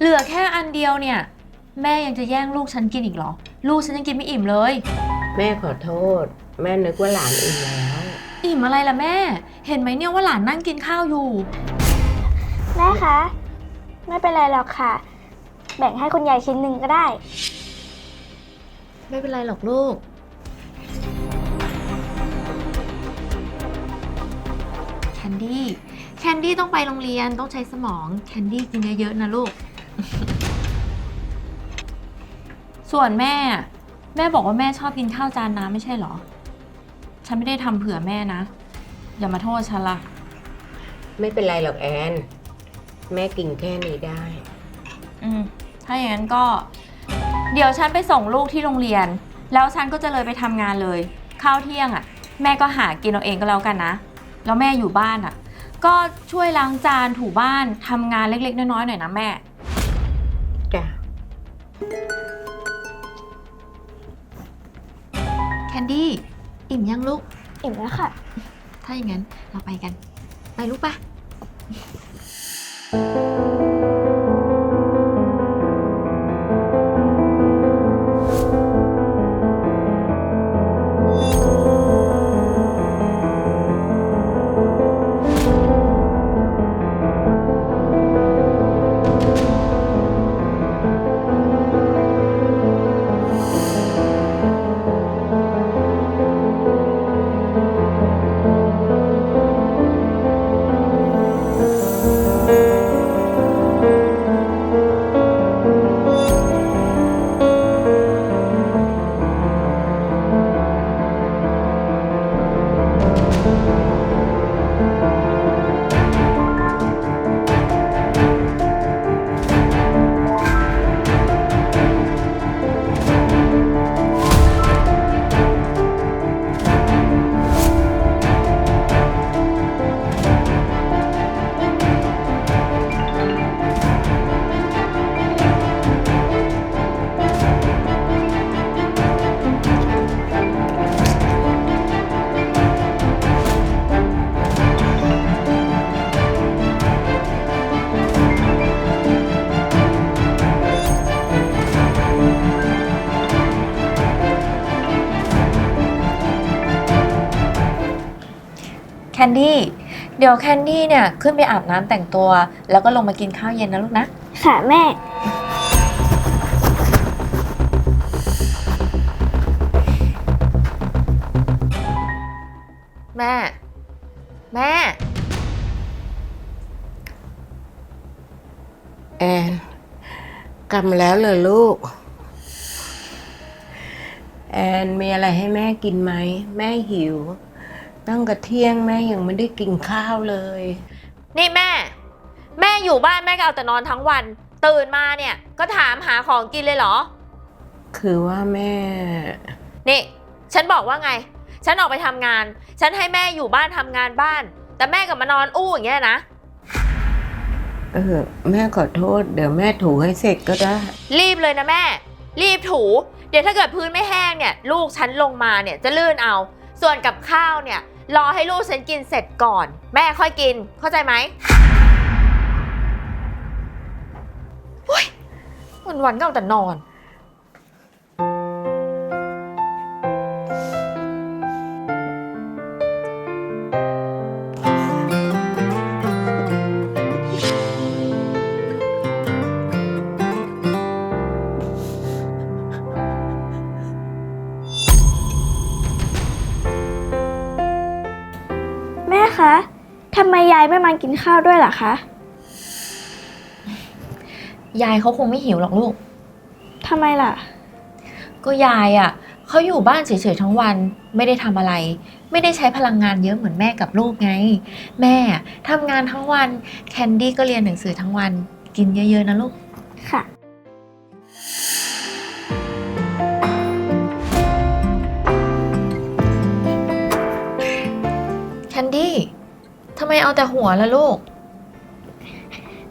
เหลือแค่อันเดียวเนี่ย แม่ยังจะแย่งลูกฉันกินอีกเหรอ ลูกฉันยังกินไม่อิ่มเลย แม่ขอโทษ แม่นึกว่าหลานอิ่มแล้ว อิ่มอะไรล่ะแม่ เห็นไหมเนี่ยว่าหลานนั่งกินข้าวอยู่ แม่คะ ไม่เป็นไรหรอกค่ะ แบ่งให้คุณยายชิ้นหนึ่งก็ได้ ไม่เป็นไรหรอกลูก แคนดี้ แคนดี้ต้องไปโรงเรียนต้องใช้สมอง แคนดี้กินเยอะๆนะลูก ส่วนแม่ แม่บอกว่าแม่ชอบกินข้าวจานน้ำไม่ใช่เหรอ ฉันไม่ได้ทำเผื่อแม่นะ อย่ามาโทษฉันละไม่เป็นไรหรอกแอน แม่กินแค่นี้ได้ อืม ถ้าอย่างนั้นก็ เดี๋ยวฉันไปส่งลูกที่โรงเรียน แล้วฉันก็จะเลยไปทำงานเลย ข้าวเที่ยงอะ่ะ แม่ก็หากินเอาเองก็แล้วกันนะ แล้วแม่อยู่บ้านอะ่ะ ก็ช่วยล้างจานถูบ้านทำงานเล็กๆน้อยๆหน่อยนะแม่จ้ะ แคนดี้ อิ่มยังลูก อิ่มแล้วค่ะ ถ้าอย่างนั้นเราไปกัน ไปลูกปะ นดี้ เดี๋ยวแคนดี้เนี่ยขึ้นไปอาบน้ำแต่งตัว แล้วก็ลงมากินข้าวเย็นนะลูกนะ ค่ะแม่ แม่ แม่ แอนกลับมาแล้วเหรอลูก แอนมีอะไรให้แม่กินไหม แม่หิว ตั้งกระเที่ยงแม่ยังไม่ได้กินข้าวเลย นี่แม่ แม่อยู่บ้านแม่ก็เอาแต่นอนทั้งวัน ตื่นมาเนี่ยก็ถามหาของกินเลยเหรอ คือว่าแม่ นี่ ฉันบอกว่าไง ฉันออกไปทำงาน ฉันให้แม่อยู่บ้านทำงานบ้าน แต่แม่กลับมานอนอู้อย่างเงี้ยนะ เออ แม่ขอโทษ เดี๋ยวแม่ถูให้เสร็จก็ได้ รีบเลยนะแม่ รีบถู เดี๋ยวถ้าเกิดพื้นไม่แห้งเนี่ย ลูกฉันลงมาเนี่ยจะลื่นเอา ส่วนกับข้าวเนี่ย รอให้ลูกฉันกินเสร็จก่อน แม่ค่อยกิน เข้าใจไหมวันวันๆก็เอาแต่นอน นข้าวด้วยล่ะคะ ยายเขาคงไม่หิวหรอกลูก ทำไมล่ะ ก็ยายอะเขาอยู่บ้านเฉยๆทั้งวันไม่ได้ทำอะไร ไม่ได้ใช้พลังงานเยอะเหมือนแม่กับลูกไง แม่ทำงานทั้งวันแคนดี้ก็เรียนหนังสือทั้งวัน กินเยอะๆนะลูก ไมเอาแต่หัวล่ะลูก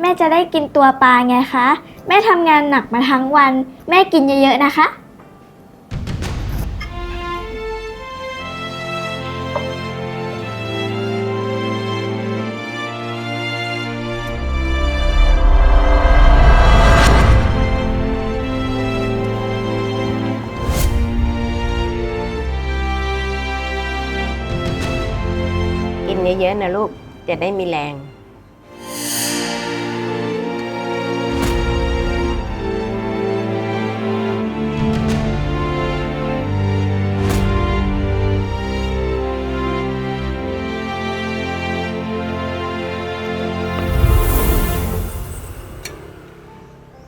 แม่จะได้กินตัวปลาไงคะ แม่ทำงานหนักมาทั้งวัน แม่กินเยอะๆนะคะ เยอะๆนะลูก จะได้มีแรง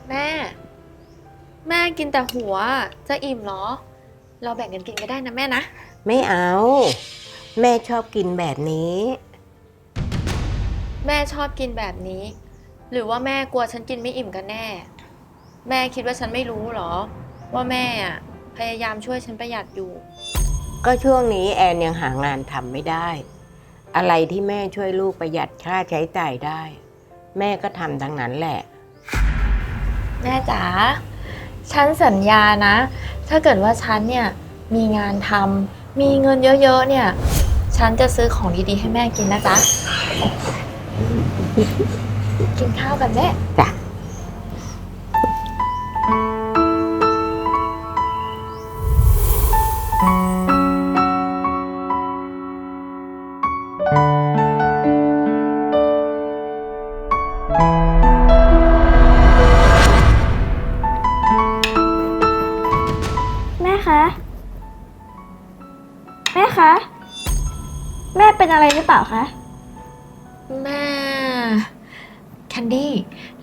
แม่ แม่กินแต่หัว จะอิ่มเหรอ เราแบ่งกันกินก็ได้นะแม่นะ ไม่เอา แม่ชอบกินแบบนี้ แม่ชอบกินแบบนี้ หรือว่าแม่กลัวฉันกินไม่อิ่มกันแน่ แม่คิดว่าฉันไม่รู้เหรอ ว่าแม่อะพยายามช่วยฉันประหยัดอยู่ ก็ช่วงนี้แอนยังหางานทำไม่ได้ อะไรที่แม่ช่วยลูกประหยัดค่าใช้จ่ายได้ แม่ก็ทำทั้งนั้นแหละ แม่จ๋าฉันสัญญานะ ถ้าเกิดว่าฉันเนี่ยมีงานทำมีเงินเยอะๆเนี่ย ฉันจะซื้อของดีๆให้แม่กินนะจ๊ะ กินข้าวกันแม่ จ้ะ อะไรหรือเปล่าคะ แม่แคนดี้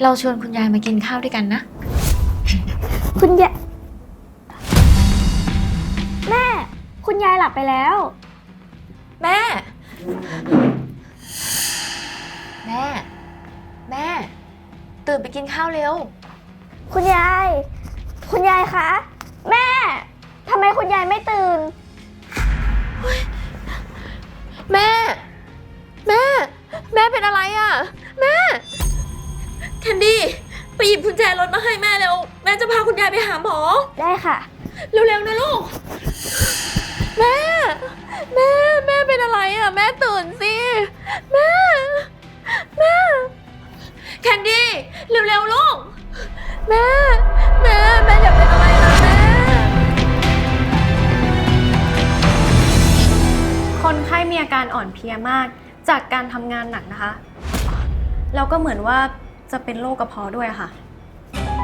เราชวนคุณยายมากินข้าวด้วยกันนะ คุณยายแม่ คุณยายหลับไปแล้ว แม่ แม่ แม่ ตื่นไปกินข้าวเร็ว คุณยาย คุณยายคะ แม่ทำไมคุณยายไม่ตื่น นดี้ ไปหยิบกุญแจรถมาให้แม่เร็ว แม่จะพาคุณยายไปหาหมอ ได้ค่ะ เร็วๆนะลูก แม่ แม่ แม่เป็นอะไรอะ่ะ แม่ตื่นสิ แม่ แม่ แคนดี้ เร็วๆลูก แม่ แม่ แม่อย่าเป็นอะไรนะแม่ คนไข้มีอาการอ่อนเพลียมากจากการทำงานหนักนะคะ แล้วก็เหมือนว่า จะเป็นโรคกระเพาะด้วยค่ะ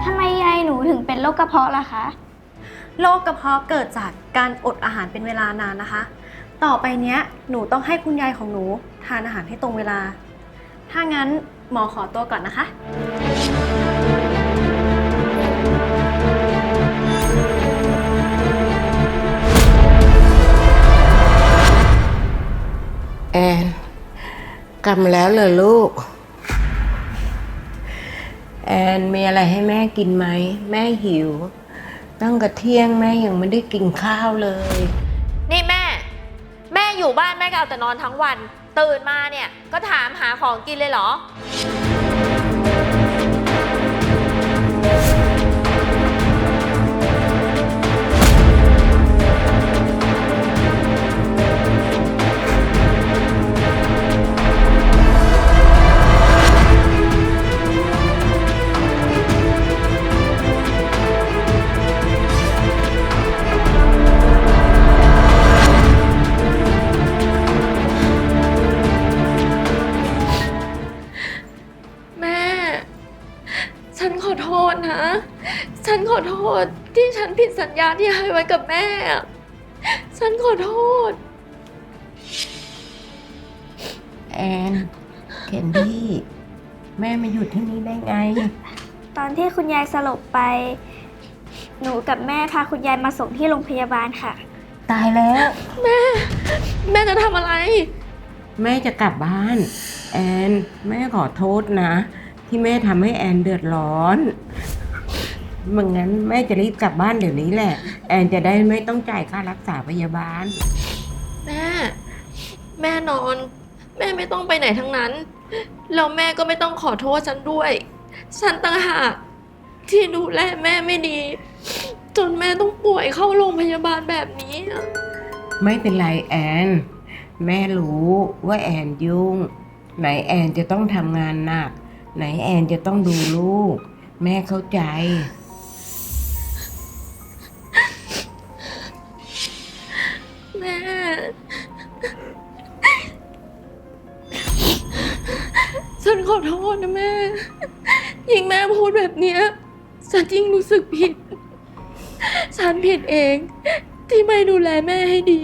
ทำไมยายหนูถึงเป็นโรคกระเพาะล่ะคะ โรคกระเพาะเกิดจากการอดอาหารเป็นเวลานานนะคะ ต่อไปเนี้ยหนูต้องให้คุณยายของหนูทานอาหารให้ตรงเวลา ถ้างั้นหมอขอตัวก่อนนะคะ แอนกลับมาแล้วเหรอลูก แอนมีอะไรให้แม่กินไหม แม่หิว ตั้งกระเที่ยงแม่ยังไม่ได้กินข้าวเลย นี่แม่ แม่อยู่บ้านแม่ก็เอาแต่นอนทั้งวัน ตื่นมาเนี่ยก็ถามหาของกินเลยเหรอ นขอโทษที่ฉันผิดสัญญาที่ให้ไว้กับแม่อะฉันขอโทษ แอนเคนดี้ แม่มาอยู่ที่นี่ได้ไง ตอนที่คุณยายสลบไป หนูกับแม่พาคุณยายมาส่งที่โรงพยาบาลค่ะ ตายแล้ว แม่จะทำอะไร แม่จะกลับบ้าน แอน แม่ขอโทษนะ ที่แม่ทำให้แอนเดือดร้อน มึงงั้นแม่จะรีบกลับบ้านเดี๋ยวนี้แหละ แอนจะได้ไม่ต้องจ่ายค่ารักษาพยาบาล แม่ แม่นอน แม่ไม่ต้องไปไหนทั้งนั้น แล้วแม่ก็ไม่ต้องขอโทษฉันด้วย ฉันต่างหากที่ดูแลแม่ไม่ดี จนแม่ต้องป่วยเข้าโรงพยาบาลแบบนี้อะไม่เป็นไรแอน แม่รู้ว่าแอนยุ่ง ไหนแอนจะต้องทำงานหนัก ไหนแอนจะต้องดูลูก แม่เข้าใจ ดแบบเนี้ยฉันยิ่งรู้สึกผิด ฉันผิดเอง ที่ไม่ดูแลแม่ให้ดี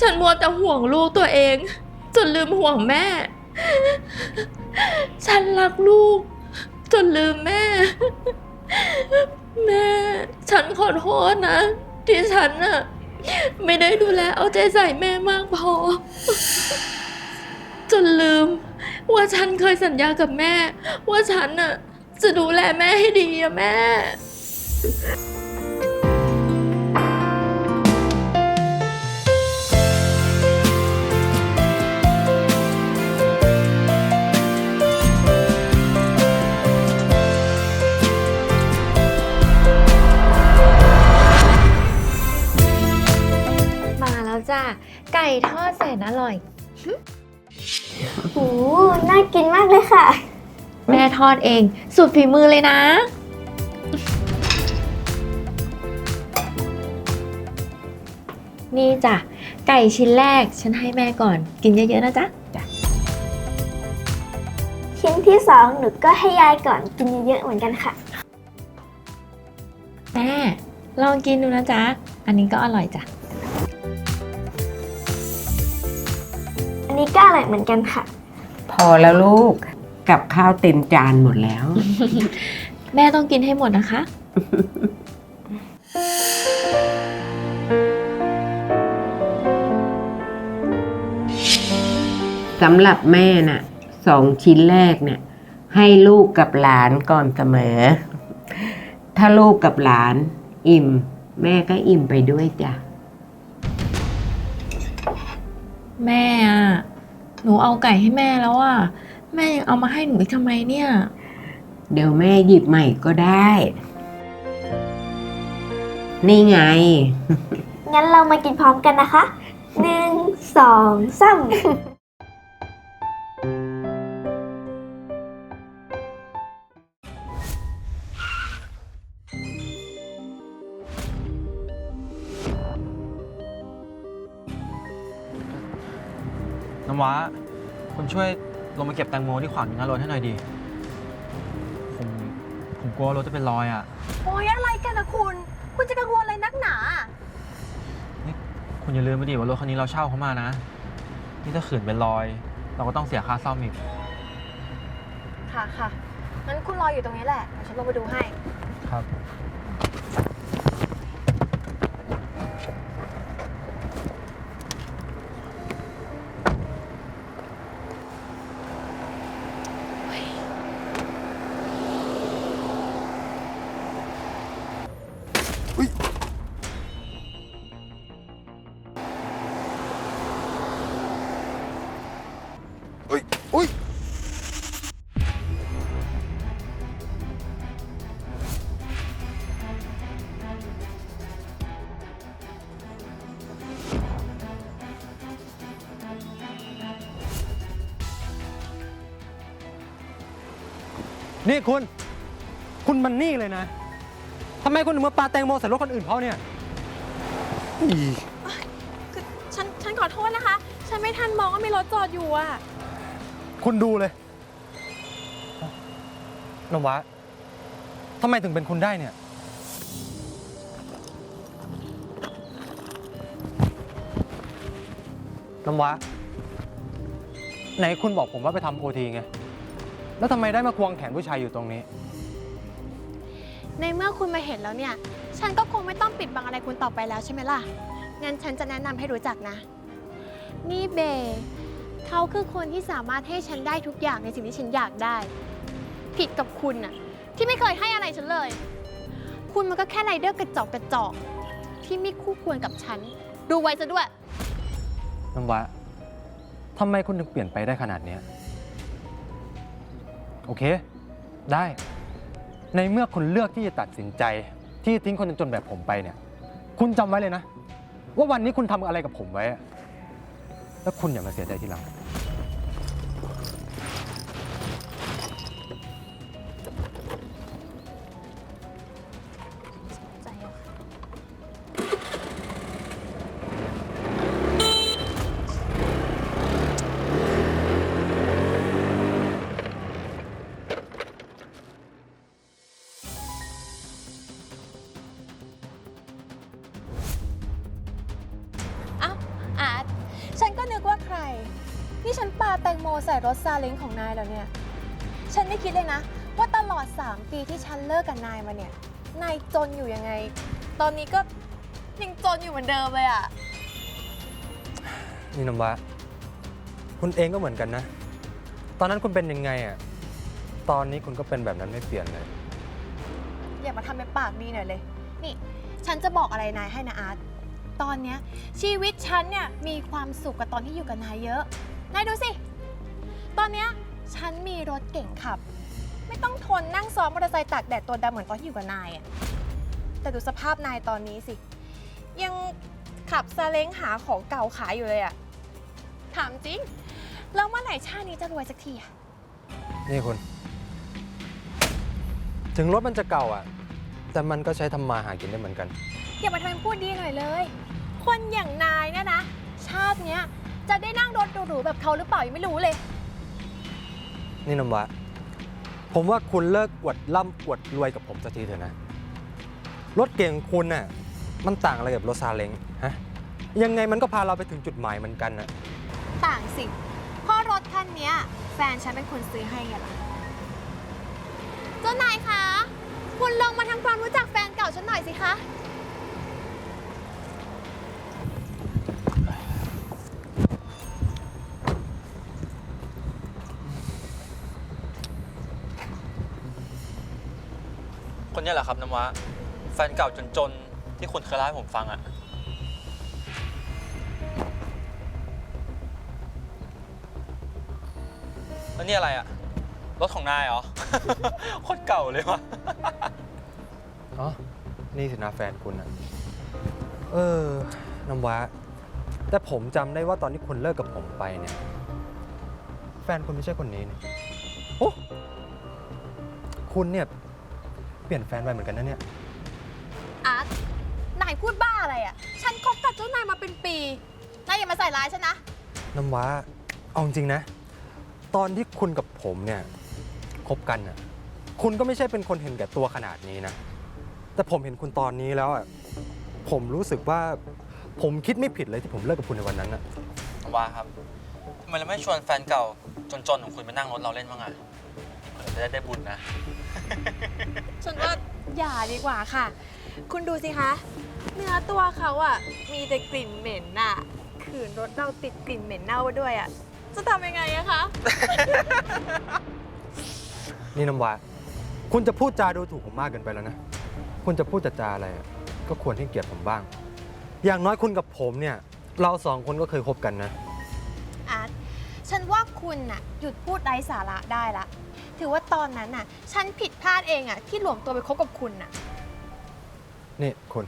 ฉันมัวแต่ห่วงลูกตัวเอง จนลืมห่วงแม่ ฉันรักลูก จนลืมแม่ แม่ ฉันขอโทษนะ ที่ฉันน่ะไม่ได้ดูแลเอาใจใส่แม่มากพอ จนลืม ว่าฉันเคยสัญญากับแม่ ว่าฉันน่ะจะดูแลแม่ให้ดีอะแม่ มาแล้วจ้ะ ไก่ทอดแสนอร่อย โอ้น่ากินมากเลยค่ะ แม่ทอดเอง สูตรฝีมือเลยนะ นี่จ้ะ ไก่ชิ้นแรกฉันให้แม่ก่อน กินเยอะๆนะจ๊ะ ชิ้นที่สองหนูก็ให้ยายก่อนกินเยอะๆเหมือนกันค่ะ แม่ ลองกินดูนะจ๊ะ อันนี้ก็อร่อยจ้ะ นนี้ก็อร่อยเหมือนกันค่ะ พอแล้วลูกกับข้าวเต็มจานหมดแล้ว แม่ต้องกินให้หมดนะคะ สำหรับแม่น่ะสองชิ้นแรกเนี่ย ให้ลูกกับหลานก่อนเสมอ ถ้าลูกกับหลาน อิ่ม แม่ก็อิ่มไปด้วยจ้ะ แม่อะหนูเอาไก่ให้แม่แล้วอะแม่ยังเอามาให้หนูอีกทำไมเนี่ย เดี๋ยวแม่หยิบใหม่ก็ได้ นี่ไง งั้นเรามากินพร้อมกันนะคะหนึ่งสองสาม ช่วยลงมาเก็บแตงโมที่ขวางอยู่หน้ารถให้หน่อยดี ผมผมกลัวรถจะเป็นรอยอะ โอ้ยอะไรกันนะคุณ คุณจะกังวลอะไรนักหนาคุณอย่าลืมไปดิว่ารถคันนี้เราเช่าเขามานะ นี่ถ้าขืนเป็นรอย เราก็ต้องเสียค่าซ่อมอีก ค่ะค่ะงั้นคุณรออยู่ตรงนี้แหละเดี๋ยวฉันลงไปดูให้ นี่คุณ คุณมันนี่เลยนะทำไมคุณถึงมาปาแตงโมใส่รถคนอื่นเขาเนี่ยอีคือฉันฉันขอโทษนะคะ ฉันไม่ทันมองว่ามีรถจอดอยู่อะคุณดูเลยนวะทำไมถึงเป็นคุณได้เนี่ย น้ำวะไหนคุณบอกผมว่าไปทำโอทีไง แล้วทำไมได้มาควงแขนผู้ชายอยู่ตรงนี้ ในเมื่อคุณมาเห็นแล้วเนี่ย ฉันก็คงไม่ต้องปิดบังอะไรคุณต่อไปแล้วใช่ไหมล่ะ งั้นฉันจะแนะนำให้รู้จักนะ นี่เบย์เขาคือคนที่สามารถให้ฉันได้ทุกอย่างในสิ่งที่ฉันอยากได้ ผิดกับคุณน่ะ ที่ไม่เคยให้อะไรฉันเลย คุณมันก็แค่ไรเดอร์กระจอกกระจอกที่ไม่คู่ควรกับฉัน ดูไว้ซะด้วย น้ำวะทำไมคุณถึงเปลี่ยนไปได้ขนาดเนี้ย โอเค ได้ ในเมื่อคุณเลือกที่จะตัดสินใจ ที่ทิ้งคนจนๆแบบผมไปเนี่ย คุณจำไว้เลยนะ ว่าวันนี้คุณทำอะไรกับผมไว้อะแล้วคุณอย่ามาเสียใจทีหลัง รถซาเล้งของนายแล้วเนี่ย ฉันไม่คิดเลยนะ ว่าตลอด 3 ปีที่ฉันเลิกกับนายมาเนี่ย นายจนอยู่ยังไง ตอนนี้ก็ยังจนอยู่เหมือนเดิมเลยอะนี่น้ำว้าคุณเองก็เหมือนกันนะ ตอนนั้นคุณเป็นยังไงอะตอนนี้คุณก็เป็นแบบนั้นไม่เปลี่ยนเลย อย่ามาทำเป็นปากดีหน่อยเลย นี่ ฉันจะบอกอะไรนายให้นะอาร์ต ตอนเนี้ยชีวิตฉันเนี่ยมีความสุขกับตอนที่อยู่กับนายเยอะ นายดูสิ ตอนเนี้ยฉันมีรถเก่งขับ ไม่ต้องทนนั่งซ้อมมอเตอร์ไซค์ตากแดดตัวดำเหมือนตอนที่อยู่กับนายอะแต่ดูสภาพนายตอนนี้สิ ยังขับซาเล้งหาของเก่าขายอยู่เลยอะถามจริง แล้วเมื่อไหร่ชาตินี้จะรวยสักทีอะนี่คุณ ถึงรถมันจะเก่าอะ แต่มันก็ใช้ทำมาหากินได้เหมือนกัน อย่ามาทำเป็นพูดดีหน่อยเลย คนอย่างนายเนี่ยนะ ชาติเนี้ยจะได้นั่งรถหรูๆแบบเขาหรือเปล่ายังไม่รู้เลย นี่น้ำว้าผมว่าคุณเลิกอวดร่ำอวดรวยกับผมสักทีเถอะนะ รถเก่งคุณน่ะมันต่างอะไรกับรถซาเล้งฮะยังไงมันก็พาเราไปถึงจุดหมายเหมือนกันนะต่างสิเพราะรถคันเนี้ย แฟนฉันเป็นคนซื้อให้ไงล่ะเจ้านายคะ คุณลองมาทำความรู้จักแฟนเก่าฉันหน่อยสิคะ คนเนี้ยแหละครับน้ำว้าแฟนเก่าจนๆ ที่คุณเคยเล่าให้ผมฟังอะแล้วนี่อะไรอะรถของนายเหรอ โคตรเก่าเลยวะ อ๋อ นี่สินะแฟนคุณนะเออ น้ำว้า แต่ผมจำได้ว่าตอนที่คุณเลิกกับผมไปเนี่ย แฟนคุณไม่ใช่คนนี้นี่โอ้คุณเนี่ย เปลี่ยนแฟนไปเหมือนกันนะเนี่ย อาร์ตนายพูดบ้าอะไรอะ่ะ ฉันคบกับเจ้านายมาเป็นปี นายอย่ามาใส่ร้ายฉันนะ น้ำว้า เอาจริงๆนะ ตอนที่คุณกับผมเนี่ยคบกันน่ะ คุณก็ไม่ใช่เป็นคนเห็นแก่ตัวขนาดนี้นะ แต่ผมเห็นคุณตอนนี้แล้วอะ ผมรู้สึกว่าผมคิดไม่ผิดเลยที่ผมเลิกกับคุณในวันนั้นอะน้ำว้าครับทำไมเราไม่ชวนแฟนเก่าจนๆของคุณไปนั่งรถเราเล่นบ้างอะเผื่อ จะได้ได้บุญนะ ฉันว่าอย่าดีกว่าค่ะ คุณดูสิคะ เนื้อตัวเขาอะมีแต่กลิ่นเหม็นน่ะ ขืนรถเราติดกลิ่นเหม็นเน่าไปด้วยอะจะทำยังไงอะคะ นี่น้ำว้าคุณจะพูดจาดูถูกผมมากเกินไปแล้วนะ คุณจะพูดจาจาอะไรอะก็ควรให้เกียรติผมบ้าง อย่างน้อยคุณกับผมเนี่ย เราสองคนก็เคยคบกันนะ อาร์ตฉันว่าคุณน่ะหยุดพูดไร้สาระได้ละ ถือว่าตอนนั้นน่ะ ฉันผิดพลาดเองอะที่หลวมตัวไปคบกับคุณน่ะ นี่คุณ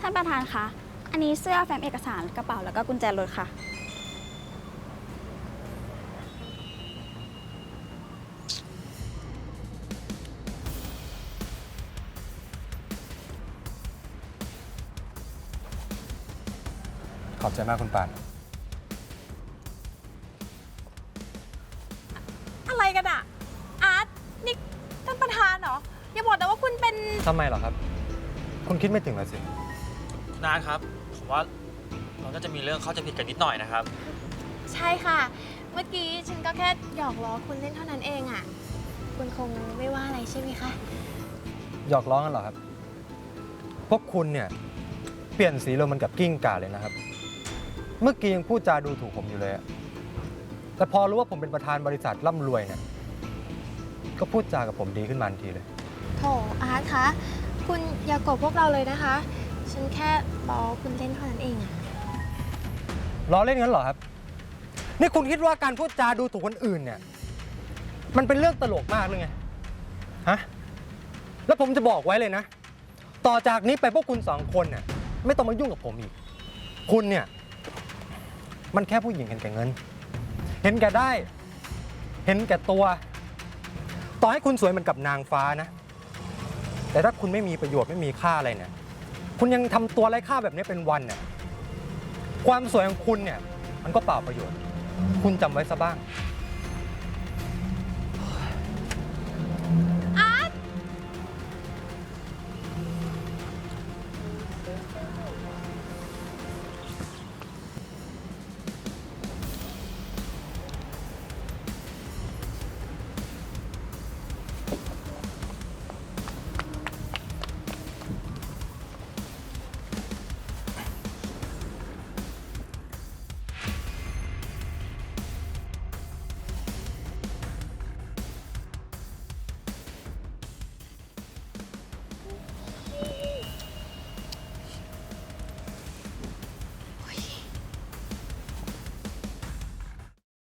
ท่านประธานคะ อันนี้เสื้อแฟ้มเอกสารกระเป๋าแล้วก็กุญแจรถค่ะ ขอบใจมากคุณปาน กันอะอาร์ตนี่ท่านประธานเหรอ อย่าบอกนะว่าคุณเป็น ทำไมเหรอครับ คุณคิดไม่ถึงเลยสิ นานครับ ผมว่าเราน่าจะมีเรื่องเข้าใจผิดกันนิดหน่อยนะครับ ใช่ค่ะ เมื่อกี้ฉันก็แค่หยอกล้อคุณเล่นเท่านั้นเองอะคุณคงไม่ว่าอะไรใช่ไหมคะ หยอกล้อกันเหรอครับ พวกคุณเนี่ย เปลี่ยนสีลมมันกับกิ้งก่าเลยนะครับ เมื่อกี้ยังพูดจาดูถูกผมอยู่เลยอะ แต่พอรู้ว่าผมเป็นประธานบริษัทร่ำรวยเนี่ยก็พูดจากับผมดีขึ้นมาทันทีเลย โถอาร์ตคะ คุณอย่าโกรธพวกเราเลยนะคะ ฉันแค่ล้อคุณเล่นเท่านั้นเองอะล้อเล่นงั้นเหรอครับ นี่คุณคิดว่าการพูดจาดูถูกคนอื่นเนี่ย มันเป็นเรื่องตลกมากเลยไง ฮะ แล้วผมจะบอกไว้เลยนะ ต่อจากนี้ไปพวกคุณสองคนเนี่ยไม่ต้องมายุ่งกับผมอีก คุณเนี่ย มันแค่ผู้หญิงเห็นแก่เงิน เห็นแก่ได้ เห็นแก่ตัว ต่อให้คุณสวยเหมือนกับนางฟ้านะ แต่ถ้าคุณไม่มีประโยชน์ไม่มีค่าอะไรเนี่ย คุณยังทำตัวไร้ค่าแบบนี้เป็นวันเนี่ย ความสวยของคุณเนี่ย มันก็เปล่าประโยชน์ คุณจำไว้ซะบ้าง